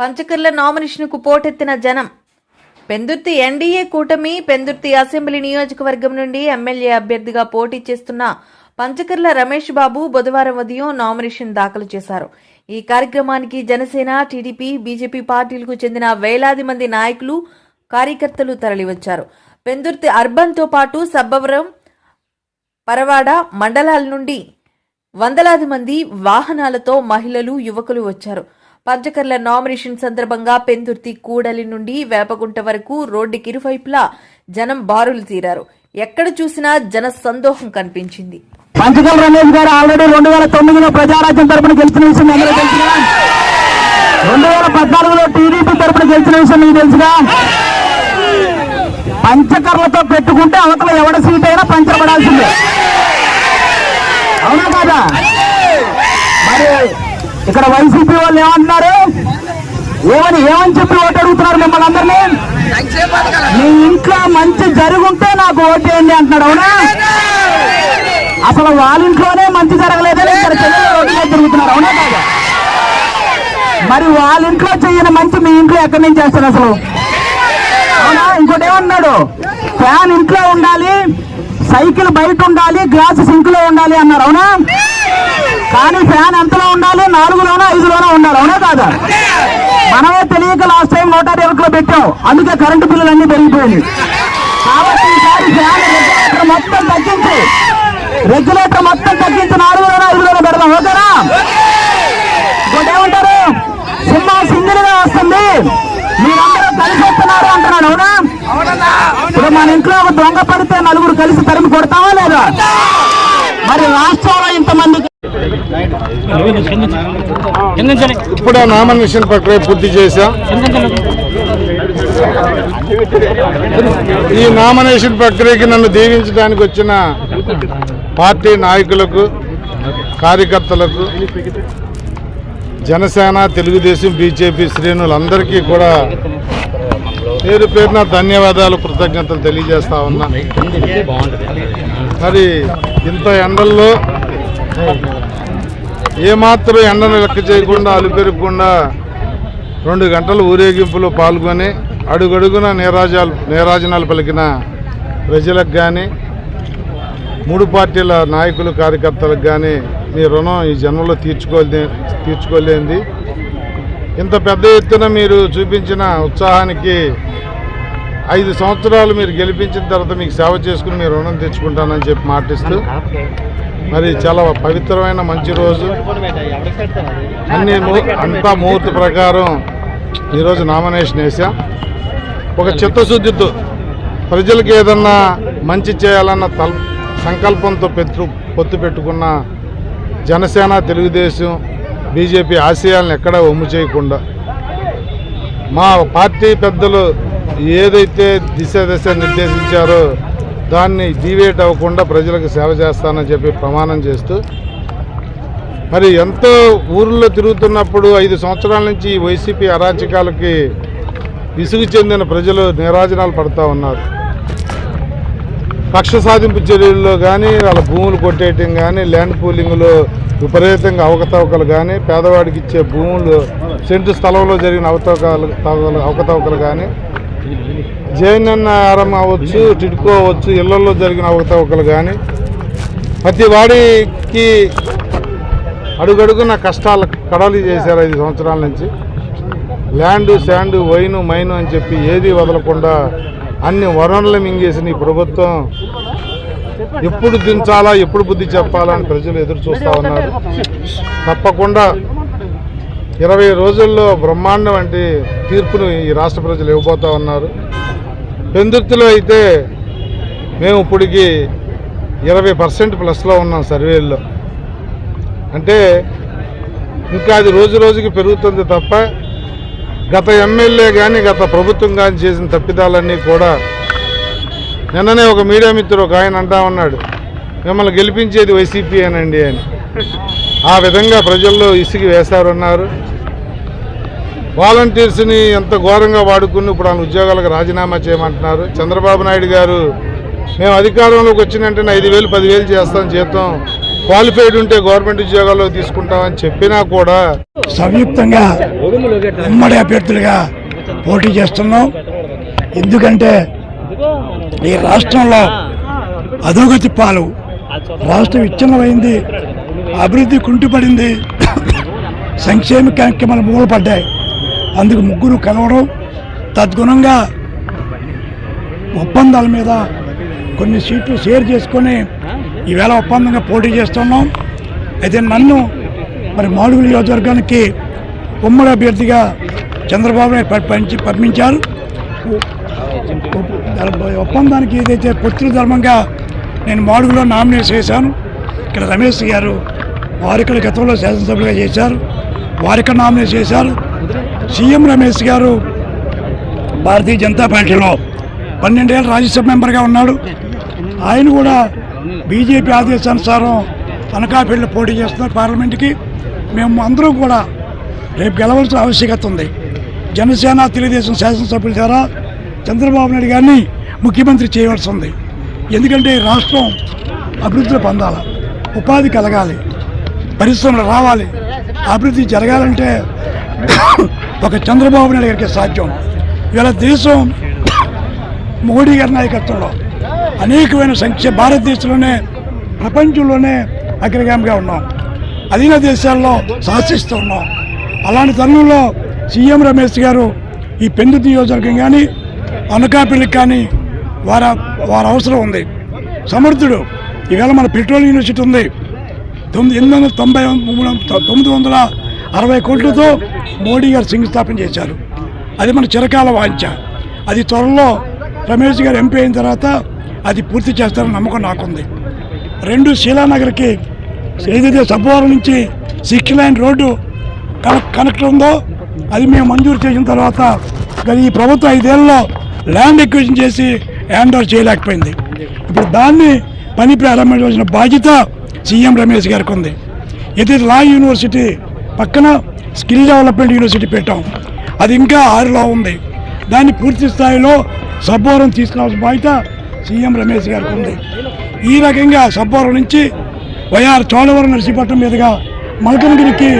పంచకర్ల నామినేషన్కు పోటెత్తిన జనం. పెందుర్తి ఎన్డీఏ కూటమి పెందుర్తి అసెంబ్లీ నియోజకవర్గం నుండి ఎమ్మెల్యే అభ్యర్థిగా పోటీ చేస్తున్న పంచకర్ల రమేష్ బాబు బుధవారం ఉదయం నామినేషన్ దాఖలు చేశారు. ఈ కార్యక్రమానికి జనసేన టీడీపీ బీజేపీ పార్టీలకు చెందిన వేలాది మంది నాయకులు కార్యకర్తలు తరలివచ్చారు. పెందుర్తి అర్బన్తో పాటు సబ్బవరం పరవాడ మండలాల నుండి వందలాది మంది వాహనాలతో మహిళలు యువకులు వచ్చారు. పంచకర్ల నామినేషన్ సందర్భంగా పెందుర్తి కూడలి నుండి వేపగుంట వరకు రోడ్డుకి ఇరువైపులా జనం బారులు తీరారు. ఎక్కడ చూసినా జన సందోహం కనిపించింది. పంచకల్ రమేష్ గారు ఆల్రెడీ రెండు వేల తొమ్మిదిలో ప్రజారాజ్యం తరపున గెలిచిన విషయం మీ తెలుసుగా? రెండు వేల పద్నాలుగులో టీడీపీ తరపున గెలిచిన విషయం మీకు తెలుసుగా? పంచకర్లతో పెట్టుకుంటే అవతల ఎవడ సీట్ అయినా పంచర్ పడాల్సిందే అవునా కాదా? మరి ఇక్కడ వైసీపీ వాళ్ళు ఏమంటున్నారు? ఏమని ఏమని చెప్పి ఓటు అడుగుతున్నారు మిమ్మల్ని అందరినీ? మీ ఇంట్లో మంచి జరుగుంటే నాకు ఓటేయండి అంటున్నాడు అవునా? అసలు వాళ్ళ ఇంట్లోనే మంచి జరగలేదని ఇక్కడ చెల్లెలు రోడ్డు తిరుగుతున్నారు అవునా కాదా? మరి వాళ్ళ ఇంట్లో చేయని మంచి మీ ఇంట్లో ఎక్కడి నుంచి చేస్తారు అసలు? అవునా? ఇంకోటి ఏమన్నాడు? ఫ్యాన్ ఇంట్లో ఉండాలి సైకిల్ బయట ఉండాలి గ్లాస్ సింక్లో ఉండాలి అన్నారు అవునా? కానీ ఫ్యాన్ ఎంతలో ఉండాలి? నాలుగులోనో ఐదులోనో ఉండాలి. అవునా కాదా? మనమే తెలియక లాస్ట్ టైం నూట ఇరవైలో పెట్టాం. అందుకే కరెంటు బిల్లులు అన్ని పెరిగిపోయింది కాబట్టి ఈసారి ఫ్యాన్ మొత్తం తగ్గించి. రెగ్యులేటర్ మొత్తం తగ్గించి నాలుగులోనో ఐదులోనో పెడదాం ఓకేనా ఇంకోటి ఏమంటారు సినిమా సింగిల్గా వస్తుంది మీరందరూ కలిసి వస్తున్నారు అంటున్నాడు అవునా ఇప్పుడు మన ఇంట్లో ఒక దొంగ పడితే నలుగురు కలిసి తరిమి కొడతావా లేదా? మరి రాష్ట్రంలో ఇంతమంది ఇప్పుడే నామినేషన్ ప్రక్రియ పూర్తి చేశాం. ఈ నామినేషన్ ప్రక్రియకి నన్ను దీవించడానికి వచ్చిన పార్టీ నాయకులకు కార్యకర్తలకు జనసేన తెలుగుదేశం బీజేపీ శ్రేణులందరికీ కూడా పేరు పేరున ధన్యవాదాలు కృతజ్ఞతలు తెలియజేస్తా ఉన్నా. మరి ఇంత ఎండల్లో ఏమాత్రం ఎండను లెక్క చేయకుండా అలుపెరగకుండా రెండు గంటల ఊరేగింపులో పాల్గొని అడుగడుగున నేరాజాలు నేరాజనాలు పలికిన ప్రజలకు కానీ మూడు పార్టీల నాయకులు కార్యకర్తలకు కానీ మీ రుణం ఈ జన్మలో తీర్చుకోలే తీర్చుకోలేంది. ఇంత పెద్ద ఎత్తున మీరు చూపించిన ఉత్సాహానికి ఐదు సంవత్సరాలు మీరు గెలిపించిన తర్వాత మీకు సేవ చేసుకుని మీరు రుణం తెచ్చుకుంటానని చెప్పి మాటిస్తూ మరి చాలా పవిత్రమైన మంచి రోజు. అన్ని అంతా ముహూర్త ప్రకారం ఈరోజు నామినేషన్ వేసాం ఒక చిత్తశుద్ధితో ప్రజలకు ఏదన్నా మంచి చేయాలన్న తల్ సంకల్పంతో పెట్టు పొత్తు పెట్టుకున్న జనసేన తెలుగుదేశం బీజేపీ ఆశయాలను ఎక్కడా ఒమ్ము చేయకుండా మా పార్టీ పెద్దలు ఏదైతే దిశ దశ నిర్దేశించారో దాన్ని డీవేట్ అవ్వకుండా ప్రజలకు సేవ చేస్తానని చెప్పి ప్రమాణం చేస్తూ మరి ఎంతో ఊర్లో తిరుగుతున్నప్పుడు ఐదు సంవత్సరాల నుంచి వైసీపీ అరాచకాలకి విసుగు చెందిన ప్రజలు నిరాజనాలు పడుతూ ఉన్నారు. పక్ష సాధింపు చర్యల్లో కానీ వాళ్ళ భూములు కొట్టేయటం కానీ ల్యాండ్ పూలింగ్లో విపరీతంగా అవకతవకలు కానీ పేదవాడికి ఇచ్చే భూములు సెంటు స్థలంలో జరిగిన అవతవకాలు అవకతవకలు కానీ జేఎన్ఎన్ఆర్ఎం అవ్వచ్చు టిడ్కో అవ్వచ్చు ఇళ్ళలో జరిగిన అవకతవకలు కానీ ప్రతి వాడికి అడుగడుగున కష్టాలు కడలు చేశారు ఐదు సంవత్సరాల నుంచి. ల్యాండ్ శాండ్ వైను మైను అని చెప్పి ఏది వదలకుండా అన్ని వనరులు మింగేసిన ఈ ప్రభుత్వం ఎప్పుడు దించాలా ఎప్పుడు బుద్ధి చెప్పాలా అని ప్రజలు ఎదురు చూస్తూ ఉన్నారు. తప్పకుండా ఇరవై రోజుల్లో బ్రహ్మాండం వంటి తీర్పును ఈ రాష్ట్ర ప్రజలు ఇవ్వబోతా ఉన్నారు. పెందుర్తిలో అయితే మేము ఇప్పటికి ఇరవై పర్సెంట్ ప్లస్లో ఉన్నాం సర్వేల్లో. అంటే ఇంకా అది రోజు రోజుకి పెరుగుతుంది తప్ప గత ఎమ్మెల్యే కానీ గత ప్రభుత్వం కానీ చేసిన తప్పిదాలన్నీ కూడా నిన్ననే ఒక మీడియా మిత్రుడు ఒక ఆయన అంటా ఉన్నాడు మిమ్మల్ని గెలిపించేది వైసీపీ అనండి అని. ఆ విధంగా ప్రజల్లో ఇసుగు వేశారన్నారు. వాలంటీర్స్ని ఎంత ఘోరంగా వాడుకుని ఇప్పుడు వాళ్ళ ఉద్యోగాలకు రాజీనామా చేయమంటున్నారు. చంద్రబాబు నాయుడు గారు మేము అధికారంలోకి వచ్చిన వెంటనే ఐదు వేలు పదివేలు చేస్తాం జీతం. క్వాలిఫైడ్ ఉంటే గవర్నమెంట్ ఉద్యోగాల్లో తీసుకుంటామని చెప్పినా కూడా సంయుక్తంగా ఉమ్మడి అభ్యర్థులుగా పోటీ చేస్తున్నాం. ఎందుకంటే ఈ రాష్ట్రంలో అధోగతి పాలు రాష్ట్రం విచ్ఛిన్నమైంది. అభివృద్ధి కుంటుపడింది. సంక్షేమ కార్యక్రమాలు మూలపడ్డాయి. అందుకు ముగ్గురు కలవడం తద్గుణంగా ఒప్పందాల మీద కొన్ని సీట్లు షేర్ చేసుకొని ఈవేళ ఒప్పందంగా పోటీ చేస్తున్నాం. అయితే నన్ను మరి మాడుగుల నియోజకవర్గానికి ఉమ్మడి అభ్యర్థిగా చంద్రబాబు నాయుడు పంపించారు. ఒప్పందానికి ఏదైతే పొత్తుల ధర్మంగా నేను మాడుగులో నామినేట్ చేశాను ఇక్కడ రమేష్ గారు వారు గతంలో శాసనసభ్యులుగా చేశారు వారు నామినేట్ చేశారు. సీఎం రమేష్ గారు భారతీయ జనతా పార్టీలో పన్నెండేళ్ళు రాజ్యసభ మెంబర్గా ఉన్నాడు. ఆయన కూడా బీజేపీ ఆదేశానుసారం అనకాపల్లి పోటీ చేస్తున్నారు పార్లమెంట్కి. మేము అందరం కూడా రేపు గెలవాల్సిన ఆవశ్యకత ఉంది. జనసేన తెలుగుదేశం శాసనసభ్యుల ద్వారా చంద్రబాబు నాయుడు గారిని ముఖ్యమంత్రి చేయవలసి ఉంది ఎందుకంటే రాష్ట్రం అభివృద్ధిలో పొందాలి ఉపాధి కలగాలి పరిశ్రమలు రావాలి. అభివృద్ధి జరగాలంటే ఒక చంద్రబాబు నాయుడు గారికి సాధ్యం. ఇవాళ దేశం మోడీ గారి నాయకత్వంలో అనేకమైన సంఖ్య భారతదేశంలోనే ప్రపంచంలోనే అగ్రగామిగా ఉన్నాం. అధీన దేశాల్లో శాసిస్తూ ఉన్నాం. అలాంటి తరుణంలో సీఎం రమేష్ గారు ఈ పెందు నియోజకవర్గం కానీ అనకాపల్లికి కానీ వారి వారి అవసరం ఉంది. సమర్థుడు ఈవేళ మన పెట్రోల్ యూనివర్సిటీ ఉంది. తొమ్మిది ఎనిమిది వందల తొంభై మూడు తొమ్మిది వందల అరవై కోట్లతో మోడీ గారు శంకుస్థాపన చేశారు. అది మన చిరకాల వాంఛ. అది త్వరలో రమేష్ గారు ఎంపీ అయిన తర్వాత అది పూర్తి చేస్తారని నమ్మకం నాకుంది. రెండు శీలానగర్కి ఏదైతే సబ్బవరం నుంచి six line road connect connect ఉందో అది మేము మంజూరు చేసిన తర్వాత ఈ ప్రభుత్వం ఐదేళ్ళలో ల్యాండ్ ఎక్విజిషన్ చేసి హ్యాండ్ ఓవర్ చేయలేకపోయింది. ఇప్పుడు దాన్ని పని ప్రారంభించవలసిన బాధ్యత సీఎం రమేష్ గారికి ఉంది. ఇది లా యూనివర్సిటీ పక్కన స్కిల్ డెవలప్మెంట్ యూనివర్సిటీ పెట్టాం. అది ఇంకా ఆరులో ఉంది. దాన్ని పూర్తి స్థాయిలో సబ్బోరం తీసుకురావాల్సిన బాధ్యత సీఎం రమేష్ గారికి ఉంది. ఈ రకంగా సబ్బోరం నుంచి వైఆర్ చోడవరం నర్సీపట్నం మీదుగా మల్కనగిరికి